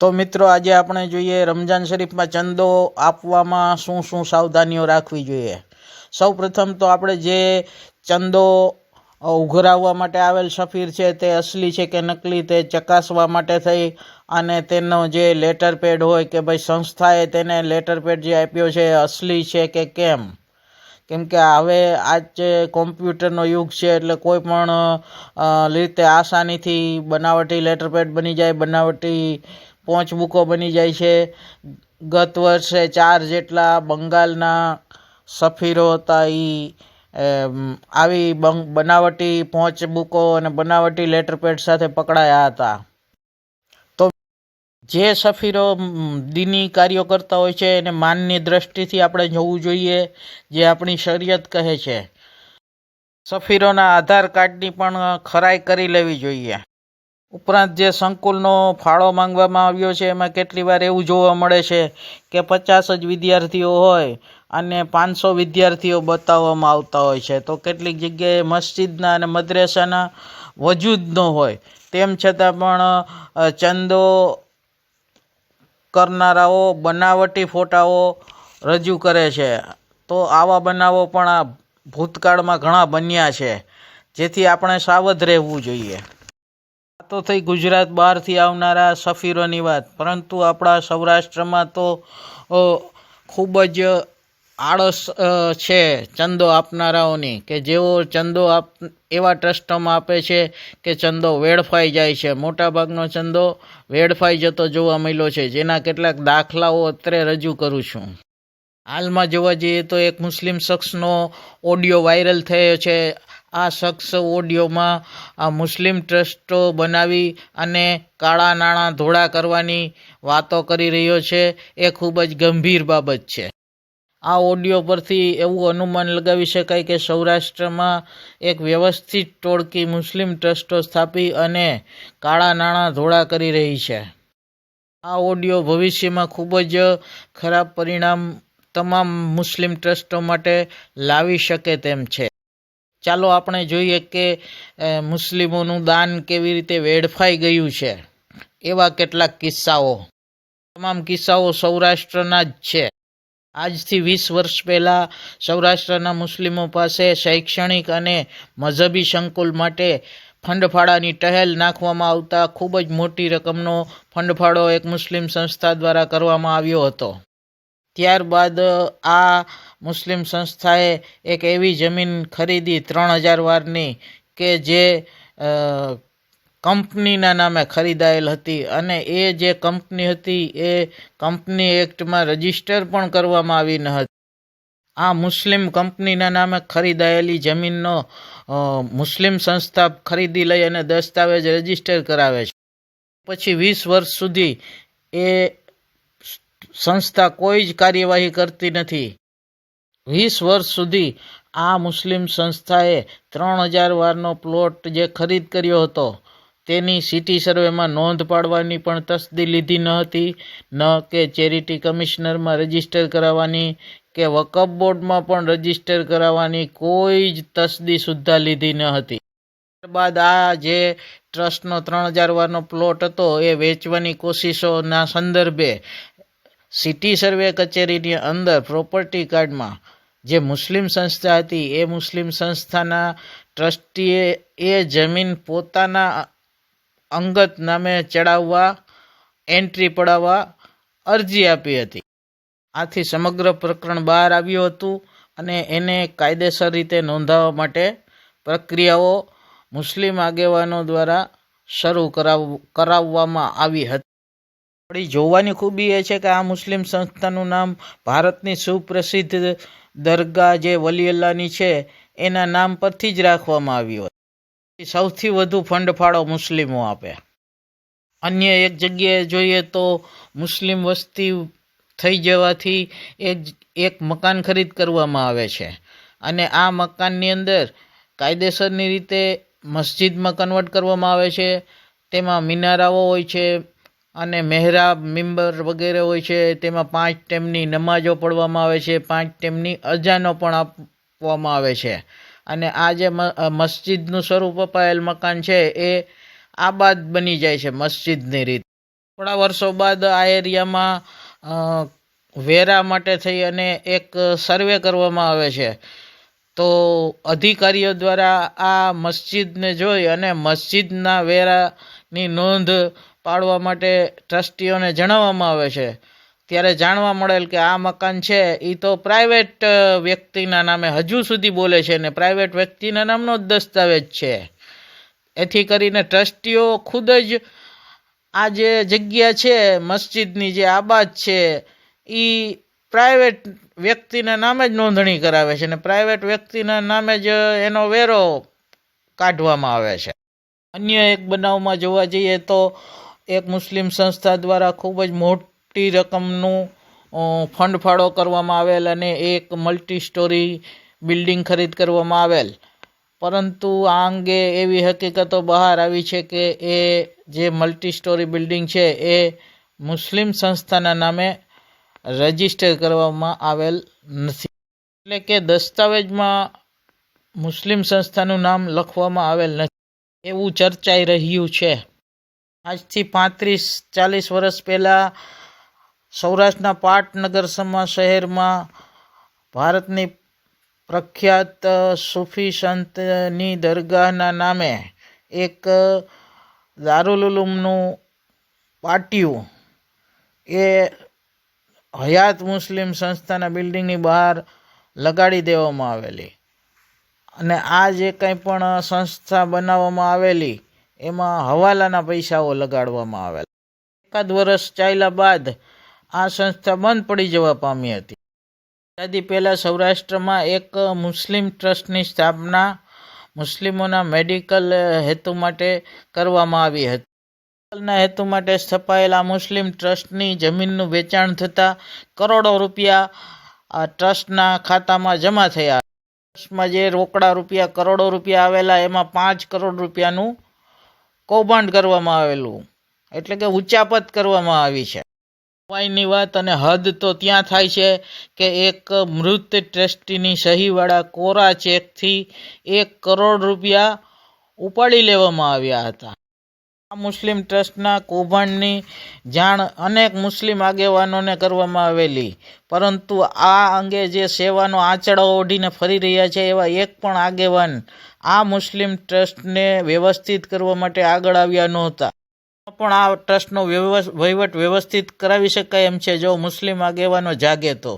તો મિત્રો, આજે આપણે જોઈએ રમજાન શરીફમાં ચંદો આપવામાં શું શું સાવધાનીઓ રાખવી જોઈએ. સૌ પ્રથમ તો આપણે જે ચંદો ઉઘરાવવા માટે આવેલ સફીર છે તે અસલી છે કે નકલી તે ચકાસવા માટે થઈ અને તેનો જે લેટર પેડ હોય કે ભાઈ સંસ્થાએ તેને લેટર પેડ જે આપ્યો છે અસલી છે કે કેમ? કેમ કે હવે આજ કોમ્પ્યુટરનો યુગ છે એટલે કોઈ પણ રીતે આસાનીથી બનાવટી લેટર પેડ બની જાય, બનાવટી પોંચ બુકો બની જાય છે. ગત વર્ષે ચાર જેટલા બંગાળના સફીરો હતા એ આવી બનાવટી પોંચ બુકો અને બનાવટી લેટર પેડ સાથે પકડાયા હતા. તો જે સફીરો દીની કાર્યો કરતા હોય છે એને માનની દ્રષ્ટિથી આપણે જોવું જોઈએ, જે આપણી શરિયત કહે છે. સફીરોના આધાર કાર્ડની પણ ખરાઈ કરી લેવી જોઈએ. ઉપરાંત જે સંકુલનો ફાળો માંગવામાં આવ્યો છે, એમાં કેટલી વાર એવું જોવા મળે છે કે પચાસ જ વિદ્યાર્થીઓ હોય અને પાંચસો વિદ્યાર્થીઓ બતાવવામાં આવતા હોય છે. તો કેટલીક જગ્યાએ મસ્જિદના અને મદ્રેસાના વજૂદ ન હોય. તેમ છતાં પણ ચંદો કરનારાઓ બનાવટી ફોટાઓ રજૂ કરે છે. તો આવા બનાવો પણ આ ભૂતકાળમાં ઘણા બન્યા છે. જેથી આપણે સાવધ રહેવું જોઈએ. તો થઈ ગુજરાત બહારથી આવનારા સફીરોની વાત. પરંતુ આપણા સૌરાષ્ટ્રમાં તો ખૂબ જ આળસ છે ચંદો આપનારાઓની. કે જેઓ ચંદો આપ, એવા ટ્રસ્ટોમાં આપે છે કે ચંદો વેડફાઈ જાય છે. મોટાભાગનો ચંદો વેડફાઈ જતો જોવા મળ્યો છે. જેના કેટલાક દાખલાઓ અત્રે રજૂ કરું છું. હાલમાં જોવા જઈએ તો એક મુસ્લિમ શખ્સનો ઓડિયો વાયરલ થયો છે. આ શખ્સ ઓડિયોમાં આ મુસ્લિમ ટ્રસ્ટો બનાવી અને કાળા નાણાં ધોળા કરવાની વાતો કરી રહ્યો છે. એ ખૂબ જ ગંભીર બાબત છે. આ ઓડિયો પરથી એવું અનુમાન લગાવી શકાય કે સૌરાષ્ટ્રમાં એક વ્યવસ્થિત ટોળકી મુસ્લિમ ટ્રસ્ટો સ્થાપી અને કાળા નાણાં ધોળા કરી રહી છે. આ ઓડિયો ભવિષ્યમાં ખૂબ જ ખરાબ પરિણામ તમામ મુસ્લિમ ટ્રસ્ટો માટે લાવી શકે તેમ છે. ચાલો આપણે જોઈએ કે મુસ્લિમોનું દાન કેવી રીતે વેડફાઈ ગયું છે. એવા કેટલાક કિસ્સાઓ. તમામ કિસ્સાઓ સૌરાષ્ટ્રના જ છે. આજથી વીસ વર્ષ પહેલાં સૌરાષ્ટ્રના મુસ્લિમો પાસે શૈક્ષણિક અને મઝહબી સંકુલ માટે ફંડફાળાની ટહેલ નાખવામાં આવતા ખૂબ જ મોટી રકમનો ફંડફાળો એક મુસ્લિમ સંસ્થા દ્વારા કરવામાં આવ્યો હતો. ત્યારબાદ આ મુસ્લિમ સંસ્થાએ એક એવી જમીન ખરીદી ત્રણ હજાર વારની કે જે કંપનીના નામે ખરીદાયેલ હતી અને એ જે કંપની હતી, એ કંપની એક્ટમાં રજિસ્ટર પણ કરવામાં આવી ન હતી. આ મુસ્લિમ કંપનીના નામે ખરીદાયેલી જમીનનો મુસ્લિમ સંસ્થા ખરીદી લઈ અને દસ્તાવેજ રજિસ્ટર કરાવે છે. પછી વીસ વર્ષ સુધી એ સંસ્થા કોઈ જ કાર્યવાહી કરતી નથી. વીસ વર્ષ સુધી આ મુસ્લિમ સંસ્થાએ ત્રણ હજાર વારનો પ્લોટ જે ખરીદ કર્યો હતો, તેની સિટી સર્વેમાં નોંધ પાડવાની પણ તસ્દી લીધી ન હતી, ન કે ચેરિટી કમિશનરમાં રજિસ્ટર કરાવવાની કે વકફ બોર્ડમાં પણ રજિસ્ટર કરાવવાની કોઈ જ તસદી સુદ્ધા લીધી ન હતી. ત્યારબાદ આ જે ટ્રસ્ટનો ત્રણ હજાર વારનો પ્લોટ હતો, એ વેચવાની કોશિશોના સંદર્ભે સિટી સર્વે કચેરીની અંદર પ્રોપર્ટી કાર્ડમાં જે મુસ્લિમ સંસ્થા હતી, એ મુસ્લિમ સંસ્થાના ટ્રસ્ટીએ એ જમીન પોતાના અંગત નામે ચડાવવા, એન્ટ્રી પડાવવા અરજી આપી હતી. આથી સમગ્ર પ્રકરણ બહાર આવ્યું હતું અને એને કાયદેસર રીતે નોંધાવવા માટે પ્રક્રિયાઓ મુસ્લિમ આગેવાનો દ્વારા શરૂ કરાવ, કરાવવામાં આવી હતી. આપણી જોવાની ખૂબી એ છે કે આ મુસ્લિમ સંસ્થાનું નામ ભારતની સુપ્રસિદ્ધ દરગાહ જે વલી છે, એના નામ પરથી જ રાખવામાં આવ્યું હતું સૌથી વધુ ફંડ ફાળો મુસ્લિમો આપે. અન્ય એક જગ્યાએ જોઈએ તો મુસ્લિમ વસ્તી થઈ જવાથી એક એક મકાન ખરીદ કરવામાં આવે છે. અને આ મકાનની અંદર કાયદેસરની રીતે મસ્જિદમાં કન્વર્ટ કરવામાં આવે છે. તેમાં મિનારાઓ હોય છે અને મહેરાબ મિંબર વગેરે હોય છે, તેમાં પાંચ ટેમની નમાજો પઢવામાં આવે છે, પાંચ ટેમની અજાનો પણ આપવામાં આવે છે. અને આ જે મસ્જિદનું સ્વરૂપ અપાયેલ મકાન છે, એ આબાદ બની જાય છે મસ્જિદની રીતે. થોડા વર્ષો બાદ આ એરિયામાં વેરા માટે થઈ અને એક સર્વે કરવામાં આવે છે. તો અધિકારીઓ દ્વારા આ મસ્જિદને જોઈ અને મસ્જિદના વેરાની નોંધ પાડવા માટે ટ્રસ્ટીઓને જણાવવામાં આવે છે. ત્યારે જાણવા મળેલ કે આ મકાન છે એ તો પ્રાઇવેટ વ્યક્તિના નામે હજુ સુધી બોલે છે ને પ્રાઇવેટ વ્યક્તિના નામનો જ દસ્તાવેજ છે. એથી કરીને ટ્રસ્ટીઓ ખુદ જ આ જે જગ્યા છે, મસ્જિદની જે આબાદ છે એ પ્રાઇવેટ વ્યક્તિના નામે જ નોંધણી કરાવે છે ને પ્રાઇવેટ વ્યક્તિના નામે જ એનો વેરો કાઢવામાં આવે છે. અન્ય એક બનાવમાં જોવા જઈએ તો એક મુસ્લિમ સંસ્થા દ્વારા ખૂબ જ મોટી રકમનું ફંડ ફાળો કરવામાં આવેલ અને એક મલ્ટી સ્ટોરી બિલ્ડિંગ ખરીદ કરવામાં આવેલ. પરંતુ આ અંગે એવી હકીકતો બહાર આવી છે કે એ જે મલ્ટી સ્ટોરી બિલ્ડિંગ છે, એ મુસ્લિમ સંસ્થાના નામે રજિસ્ટર કરવામાં આવેલ નથી. એટલે કે દસ્તાવેજમાં મુસ્લિમ સંસ્થાનું નામ લખવામાં આવેલ નથી. એવું ચર્ચાઈ રહ્યું છે. આજથી પાંત્રીસ, ચાલીસ વર્ષ પહેલાં સૌરાષ્ટ્રના પાટનગર સમા શહેરમાં ભારતની પ્રખ્યાત સૂફી સંતની દરગાહના નામે એક દારુલ પાટિયું એ હયાત મુસ્લિમ સંસ્થાના બિલ્ડિંગની બહાર લગાડી દેવામાં આવેલી. અને આ જે કંઈ પણ સંસ્થા બનાવવામાં આવેલી એમાં હવાલાના પૈસાઓ લગાડવામાં આવેલા. એકાદ વર્ષ ચાલ્યા બાદ આ સંસ્થા બંધ પડી જવા પામી હતી. આઝાદી પહેલાં સૌરાષ્ટ્રમાં એક મુસ્લિમ ટ્રસ્ટની સ્થાપના મુસ્લિમોના મેડિકલ હેતુ માટે કરવામાં આવી હતી. મેડિકલના હેતુ માટે સ્થપાયેલા મુસ્લિમ ટ્રસ્ટની જમીનનું વેચાણ થતાં કરોડો રૂપિયા આ ટ્રસ્ટના ખાતામાં જમા થયા. ટ્રસ્ટમાં જે રોકડા રૂપિયા કરોડો રૂપિયા આવેલા, એમાં પાંચ કરોડ રૂપિયાનું કૌભાંડ કરવામાં આવેલું. એટલે કે ઉચ્ચાપત કરવામાં આવી છે. નવાઈની વાત અને હદ તો ત્યાં થાય છે કે એક મૃત ટ્રસ્ટીની સહીવાળા કોરા ચેકથી એક કરોડ રૂપિયા ઉપાડી લેવામાં આવ્યા હતા. આ મુસ્લિમ ટ્રસ્ટના કૌભાંડની જાણ અનેક મુસ્લિમ આગેવાનોને કરવામાં આવેલી. પરંતુ આ અંગે જે સેવાનો આંચડો ઓઢીને ફરી રહ્યા છે એવા એક પણ આગેવાન આ મુસ્લિમ ટ્રસ્ટને વ્યવસ્થિત કરવા માટે આગળ આવ્યા નહોતા. પણ આ ટ્રસ્ટનો વહીવટ વ્યવસ્થિત કરાવી શકાય એમ છે જો મુસ્લિમ આગેવાનો જાગે તો.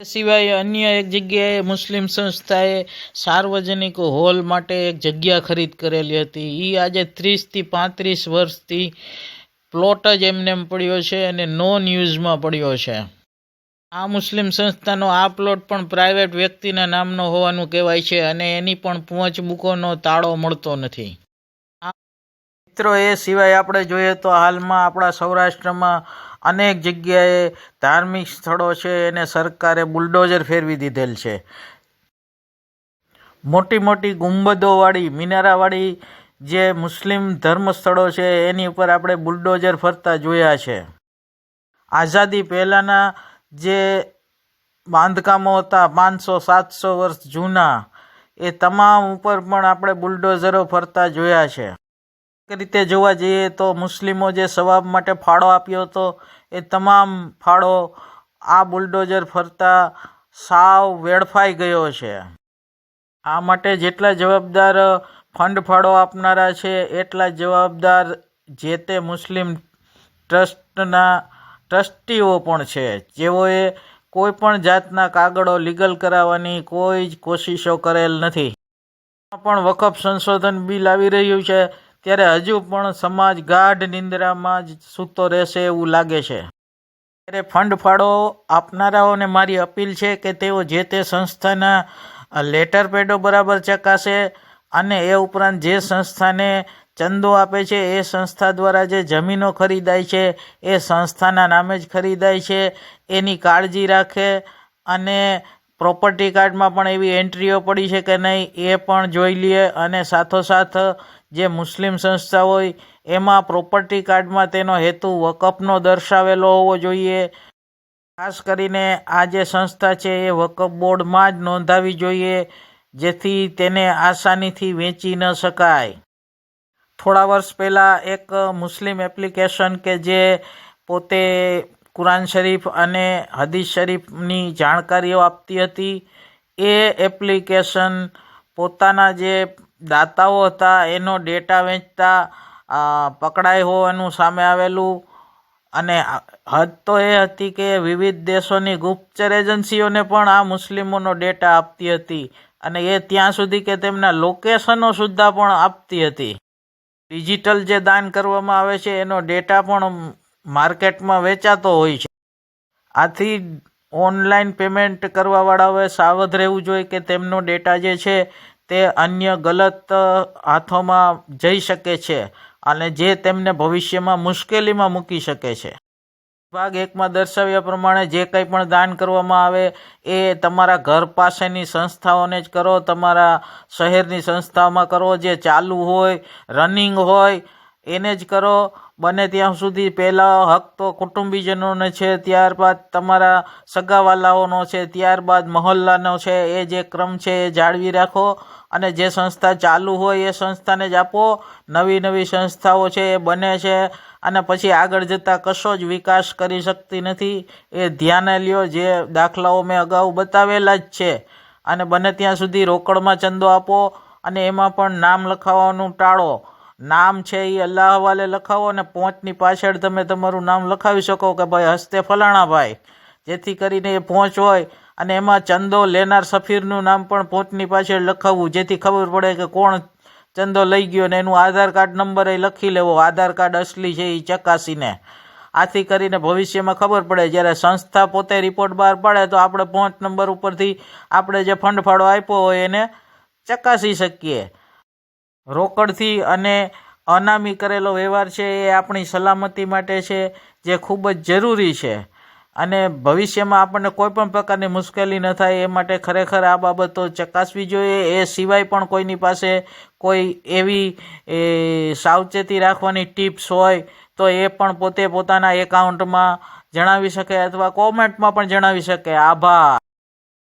સિવાય અન્ય એક જગ્યાએ મુસ્લિમ સંસ્થાએ સાર્વજનિક હોલ માટે એક જગ્યા ખરીદ કરેલી હતી. એ આજે ત્રીસથી પાંત્રીસ વર્ષથી પ્લોટ જ એમને એમ પડ્યો છે અને નોન યુઝમાં પડ્યો છે. આ મુસ્લિમ સંસ્થાનો આ પ્લોટ પણ પ્રાઇવેટ વ્યક્તિના નામનો હોવાનું કહેવાય છે અને એની પણ પહોંચ બુકોનો તાળો મળતો નથી. મિત્રો, એ સિવાય આપણે જોઈએ તો હાલમાં આપણા સૌરાષ્ટ્રમાં અનેક જગ્યાએ ધાર્મિક સ્થળો છે, એને સરકારે બુલડોઝર ફેરવી દીધેલ છે. મોટી મોટી ગુંબદોવાળી, મિનારાવાળી જે મુસ્લિમ ધર્મ સ્થળો છે, એની ઉપર આપણે બુલડોઝર ફરતા જોયા છે. આઝાદી પહેલાંના જે બાંધકામો હતા પાંચસો, સાતસો વર્ષ જૂના, એ તમામ ઉપર પણ આપણે બુલડોઝરો ફરતા જોયા છે. એક રીતે જોવા જઈએ તો મુસ્લિમો જે સવાબ માટે ફાળો આપ્યો હતો, એ તમામ ફાળો આ બુલડોઝર ફરતા સાવ વેડફાઈ ગયો છે. આ માટે જેટલા જવાબદાર ફંડ ફાળો આપનારા છે, એટલા જવાબદાર જે તે મુસ્લિમ ટ્રસ્ટના ટ્રસ્ટીઓ પણ છે. જેઓએ કોઈ પણ જાતના કાગળો લીગલ કરાવવાની કોઈ જ કોશિશો કરેલ નથી. પણ વકફ સંશોધન બિલ આવી રહ્યું છે, ત્યારે હજુ પણ સમાજ ગાઢ નિંદ્રામાં જ સૂતો રહેશે એવું લાગે છે. ત્યારે ફંડ ફાળો આપનારાઓને મારી અપીલ છે કે તેઓ જે તે સંસ્થાના લેટર પેડો બરાબર ચકાસે અને એ ઉપરાંત જે સંસ્થાને ચંદો આપે છે, એ સંસ્થા દ્વારા જે જમીનો ખરીદાય છે, એ સંસ્થાના નામે જ ખરીદાય છે. એની કાળજી રાખે અને પ્રોપર્ટી કાર્ડમાં પણ એવી એન્ટ્રીઓ પડી છે કે નહીં, એ પણ જોઈ લઈએ અને સાથોસાથ જે મુસ્લિમ સંસ્થા હોય, એમાં પ્રોપર્ટી કાર્ડમાં તેનો હેતુ વકફનો દર્શાવેલો હોવો જોઈએ. ખાસ કરીને આ જે સંસ્થા છે, એ વકફ બોર્ડમાં જ નોંધાવી જોઈએ, જેથી તેને આસાનીથી વેચી ન શકાય. થોડા વર્ષ પહેલાં એક મુસ્લિમ એપ્લિકેશન કે જે પોતે કુરાન શરીફ અને હદીસ શરીફની જાણકારીઓ આપતી હતી, એ એપ્લિકેશન પોતાના જે દાતાઓ હતા, એનો ડેટા વેચતા પકડાય હોવાનું સામે આવેલું. અને હદ તો એ હતી કે વિવિધ દેશોની ગુપ્તચર એજન્સીઓને પણ આ મુસ્લિમોનો ડેટા આપતી હતી અને એ ત્યાં સુધી કે તેમના લોકેશનો સુદ્ધા પણ આપતી હતી. ડિજિટલ જે દાન કરવામાં આવે છે, એનો ડેટા પણ માર્કેટમાં વેચાતો હોય છે. આથી ઓનલાઈન પેમેન્ટ કરવાવાળાઓએ સાવધ રહેવું જોઈએ કે તેમનો ડેટા જે છે, તે અન્ય ગલત હાથોમાં જઈ શકે છે અને જે તેમને ભવિષ્યમાં મુશ્કેલીમાં મૂકી શકે છે. ભાગ એકમાં દર્શાવ્યા પ્રમાણે જે કંઈ પણ દાન કરવામાં આવે એ તમારા ઘર પાસેની સંસ્થાઓને જ કરો, તમારા શહેરની સંસ્થાઓમાં કરો, જે ચાલુ હોય, રનિંગ હોય એને જ કરો. બને ત્યાં સુધી પહેલાં હક તો કુટુંબીજનોને છે, ત્યારબાદ તમારા સગાવાલાઓનો છે, ત્યારબાદ મહોલ્લાનો છે, એ જે ક્રમ છે એ જાળવી રાખો અને જે સંસ્થા ચાલુ હોય એ સંસ્થાને જ આપો. નવી નવી સંસ્થાઓ છે એ બને છે અને પછી આગળ જતાં કશો જ વિકાસ કરી શકતી નથી. એ ધ્યાને લ્યો, જે દાખલાઓ મેં અગાઉ બતાવેલા જ છે. અને બને ત્યાં સુધી રોકડમાં ચંદો આપો અને એમાં પણ નામ લખાવવાનું ટાળો. નામ છે એ અલ્લાહ હવાલે લખાવો અને પહોંચની પાછળ તમે તમારું નામ લખાવી શકો કે ભાઈ હસ્તે ફલાણા ભાઈ. જેથી કરીને એ પહોંચ હોય અને એમાં ચંદો લેનાર સફીરનું નામ પણ પહોંચની પાછળ લખાવવું. જેથી ખબર પડે કે કોણ ચંદો લઈ ગયો ને એનું આધાર કાર્ડ નંબર એ લખી લેવો. આધાર કાર્ડ અસલી છે એ ચકાસીને. આથી કરીને ભવિષ્યમાં ખબર પડે, જ્યારે સંસ્થા પોતે રિપોર્ટ બહાર પાડે તો આપણે પહોંચ નંબર ઉપરથી આપણે જે ફંડ ફાળો આપ્યો હોય એને ચકાસી શકીએ. રોકડથી અને અનામી કરેલો વ્યવહાર છે એ આપણી સલામતી માટે છે, જે ખૂબ જ જરૂરી છે. અને ભવિષ્યમાં આપણને કોઈ પણ પ્રકારની મુશ્કેલી ન થાય, એ માટે ખરેખર આ બાબતો ચકાસવી જોઈએ. એ સિવાય પણ કોઈની પાસે કોઈ એવી, એ, સાવચેતી રાખવાની ટિપ્સ હોય, તો એ પણ પોતે પોતાના એકાઉન્ટમાં જણાવી શકે અથવા કોમેન્ટમાં પણ જણાવી શકે. આભાર.